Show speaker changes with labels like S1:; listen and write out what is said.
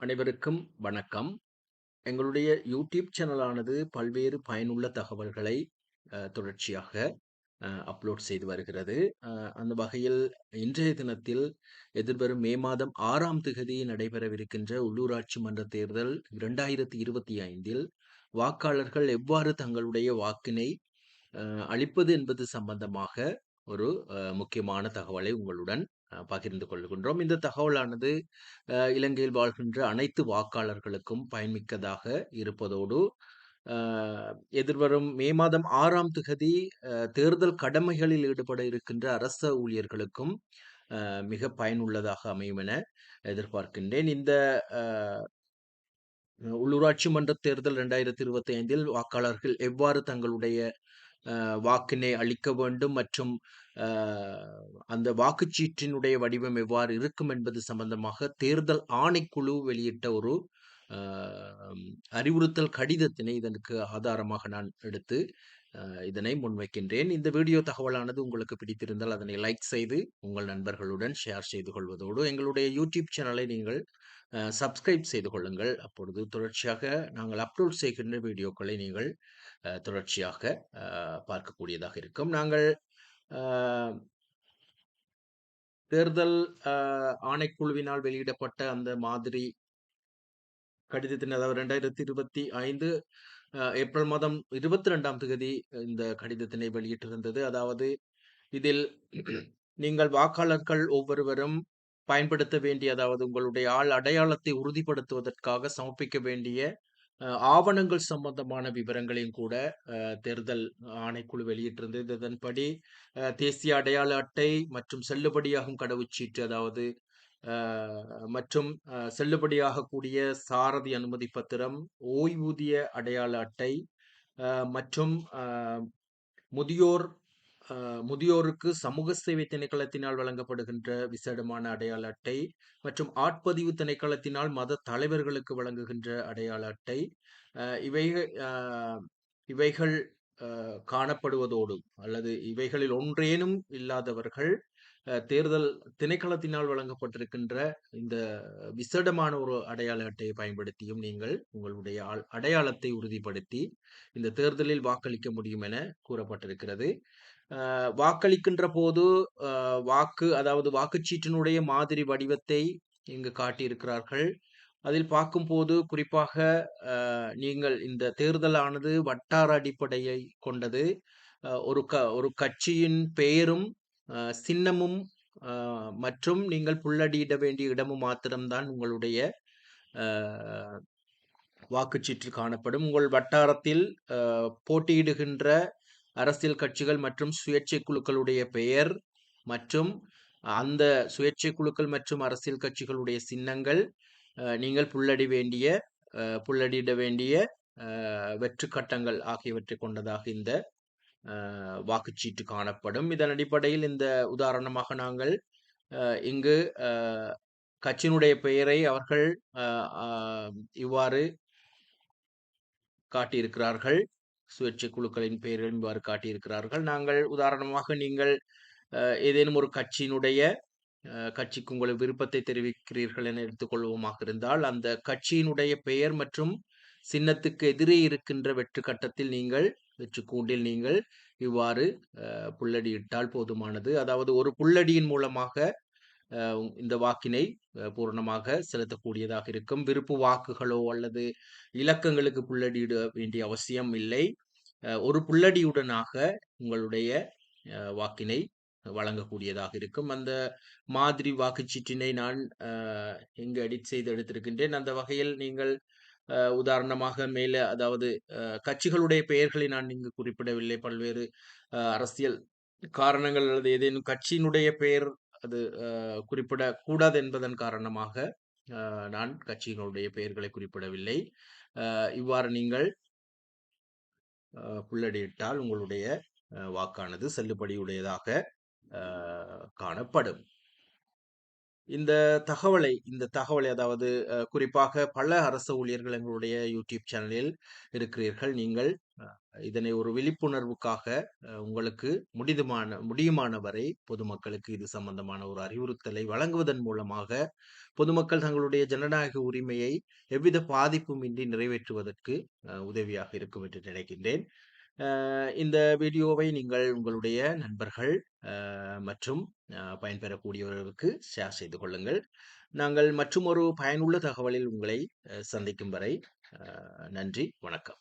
S1: அனைவருக்கும் வணக்கம். எங்களுடைய யூடியூப் சேனலானது பல்வேறு பயனுள்ள தகவல்களை தொடர்ச்சியாக அப்லோட் செய்து வருகிறது. அந்த வகையில் இன்றைய தினத்தில் எதிர்வரும் மே மாதம் ஆறாம் திகதி நடைபெறவிருக்கின்ற உள்ளூராட்சி மன்ற தேர்தல் 2025இல் வாக்காளர்கள் எவ்வாறு தங்களுடைய வாக்கினை அளிப்பது என்பது சம்பந்தமாக ஒரு முக்கியமான தகவலை உங்களுடன் பகிர்ந்து கொள்கின்றோம். இந்த தகவலானது இலங்கையில் வாழ்கின்ற அனைத்து வாக்காளர்களுக்கும் பயன்மிக்கதாக இருப்பதோடு, எதிர்வரும் மே மாதம் ஆறாம் திகதி தேர்தல் கடமைகளில் ஈடுபட இருக்கின்ற அரச ஊழியர்களுக்கும் மிக பயனுள்ளதாக அமையும் என எதிர்பார்க்கின்றேன். இந்த உள்ளூராட்சி மன்ற தேர்தல் 2025இல் வாக்காளர்கள் எவ்வாறு தங்களுடைய வாக்கினை அளிக்க வேண்டும் மற்றும் அந்த வாக்குச்சீட்டினுடைய வடிவம் எவ்வாறு இருக்கும் என்பது சம்பந்தமாக தேர்தல் ஆணைக்குழு வெளியிட்ட ஒரு அறிவுறுத்தல் கடிதத்தினை இதற்கு ஆதாரமாக நான் எடுத்து இதனை முன்வைக்கின்றேன். இந்த வீடியோ தகவலானது உங்களுக்கு பிடித்திருந்தால் அதனை லைக் செய்து உங்கள் நண்பர்களுடன் ஷேர் செய்து கொள்வதோடு, எங்களுடைய யூடியூப் சேனலை நீங்கள் சப்ஸ்கிரைப் செய்து கொள்ளுங்கள். அப்பொழுது தொடர்ச்சியாக நாங்கள் அப்லோட் செய்கின்ற வீடியோக்களை நீங்கள் தொடர்ச்சியாக பார்க்கக்கூடியதாக இருக்கும். நாங்கள் தேர்தல் ஆணைக்குழுவினால் வெளியிடப்பட்ட அந்த மாதிரி கடிதத்தின் அதாவது ரெண்டாயிரத்தி இருபத்தி ஐந்து ஏப்ரல் மாதம் இருபத்தி ரெண்டாம் தேதி இந்த கடிதத்தினை வெளியிட்டிருந்தது. அதாவது இதில் நீங்கள் வாக்காளர்கள் ஒவ்வொருவரும் பயன்படுத்த வேண்டிய அதாவது உங்களுடைய ஆள் அடையாளத்தை உறுதிப்படுத்துவதற்காக சமர்ப்பிக்க வேண்டிய ஆவணங்கள் சம்பந்தமான விவரங்களையும் கூட தேர்தல் ஆணைக்குழு வெளியிட்டிருந்தது. இதன்படி தேசிய அடையாள அட்டை மற்றும் செல்லுபடியாகும் கடவுச்சீட்டு அதாவது மற்றும் செல்லுபடியாகக்கூடிய சாரதி அனுமதி பத்திரம், ஓய்வூதிய அடையாள அட்டை மற்றும் முதியோர் முதியோருக்கு சமூக சேவை திணைக்களத்தினால் வழங்கப்படுகின்ற விசேடமான அடையாள அட்டை மற்றும் ஆட்பதிவு திணைக்களத்தினால் மத தலைவர்களுக்கு வழங்குகின்ற அடையாள அட்டை இவை இவைகள் காணப்படுவதோடு அல்லது இவைகளில் ஒன்றேனும் இல்லாதவர்கள் தேர்தல் திணைக்களத்தினால் வழங்கப்பட்டிருக்கின்ற இந்த விசேடமான ஒரு அடையாள அட்டையை பயன்படுத்தியும் நீங்கள் உங்களுடைய அடையாளத்தை உறுதிப்படுத்தி இந்த தேர்தலில் வாக்களிக்க முடியும் என கூறப்பட்டிருக்கிறது. வாக்களிக்கின்ற போது வாக்கு அதாவது வாக்குச்சீட்டினுடைய மாதிரி வடிவத்தை இங்கு காட்டியிருக்கிறார்கள். அதில் பார்க்கும்போது குறிப்பாக நீங்கள் இந்த தேர்தலானது வட்டார அடிப்படையை கொண்டது. ஒரு க ஒரு கட்சியின் பெயரும், சின்னமும் மற்றும் நீங்கள் புள்ளடியிட வேண்டிய இடமும் மாத்திரம்தான் உங்களுடைய அ வாக்குச்சீற்றில் காணப்படும். உங்கள் வட்டாரத்தில் போட்டியிடுகின்ற அரசியல் கட்சிகள் மற்றும் சுயேட்சை குழுக்களுடைய பெயர் மற்றும் அந்த சுயேட்சை குழுக்கள் மற்றும் அரசியல் கட்சிகளுடைய சின்னங்கள், நீங்கள் புள்ளடி வேண்டிய புள்ளடியிட வேண்டிய வெற்றுக்கட்டங்கள் வெற்று கட்டங்கள் ஆகியவற்றை கொண்டதாக இந்த வாக்குச்சீட்டு காணப்படும். இதன் அடிப்படையில் இந்த உதாரணமாக நாங்கள் இங்கு கட்சியினுடைய பெயரை அவர்கள் இவ்வாறு காட்டியிருக்கிறார்கள். சுயேட்சை குழுக்களின் பெயர்கள் இவ்வாறு காட்டியிருக்கிறார்கள். நாங்கள் உதாரணமாக நீங்கள் ஏதேனும் ஒரு கட்சியினுடைய கட்சிக்கு உங்கள் விருப்பத்தை தெரிவிக்கிறீர்கள் என எடுத்துக்கொள்வோமாக இருந்தால், அந்த கட்சியினுடைய பெயர் மற்றும் சின்னத்துக்கு எதிரே இருக்கின்ற வெற்று கட்டத்தில் நீங்கள் வெற்று கூண்டில் நீங்கள் இவ்வாறு புள்ளடியிட்டால் போதுமானது. அதாவது ஒரு புள்ளடியின் மூலமாக இந்த வாக்கினை பூரணமாக செலுத்தக்கூடியதாக இருக்கும். விருப்பு வாக்குகளோ அல்லது இலக்கங்களுக்கு புள்ளடியிட வேண்டிய அவசியம் இல்லை. ஒரு புள்ளடியுடனாக உங்களுடைய வாக்கினை வழங்கக்கூடியதாக இருக்கும். அந்த மாதிரி வாக்குச்சீட்டினை நான் இங்கு எடிட் செய்து எடுத்திருக்கின்றேன். அந்த வகையில் நீங்கள் உதாரணமாக மேலே அதாவது கட்சிகளுடைய பெயர்களை நான் இங்கு குறிப்பிடவில்லை. பல்வேறு அரசியல் காரணங்கள் அல்லது ஏதேனும் கட்சியினுடைய பெயர் அது குறிப்பிடக்கூடாது என்பதன் காரணமாக நான் கட்சியினுடைய பெயர்களை குறிப்பிடவில்லை. இவ்வாறு நீங்கள் புள்ளடியிட்டால் உங்களுடைய வாக்கானது செல்லுபடியுடையதாக காணப்படும். இந்த தகவலை இந்த தகவலை அதாவது குறிப்பாக பல அரசு ஊழியர்கள் எங்களுடைய யூடியூப் சேனலில் இருக்கிறீர்கள். நீங்கள் இதனை ஒரு விழிப்புணர்வுக்காக உங்களுக்கு முடிதுமான முடியுமான வரை பொதுமக்களுக்கு இது சம்பந்தமான ஒரு அறிவுறுத்தலை வழங்குவதன் மூலமாக, பொதுமக்கள் தங்களுடைய ஜனநாயக உரிமையை எவ்வித பாதிப்பும் இன்றி நிறைவேற்றுவதற்கு உதவியாக இருக்கும் என்று நினைக்கின்றேன். இந்த வீடியோவை நீங்கள் உங்களுடைய நண்பர்கள் மற்றும் பயன்பெறக்கூடியவர்களுக்கு ஷேர் செய்து கொள்ளுங்கள். நாங்கள் மற்றுமொரு பயனுள்ள தகவலில் உங்களை சந்திக்கும் வரை நன்றி, வணக்கம்.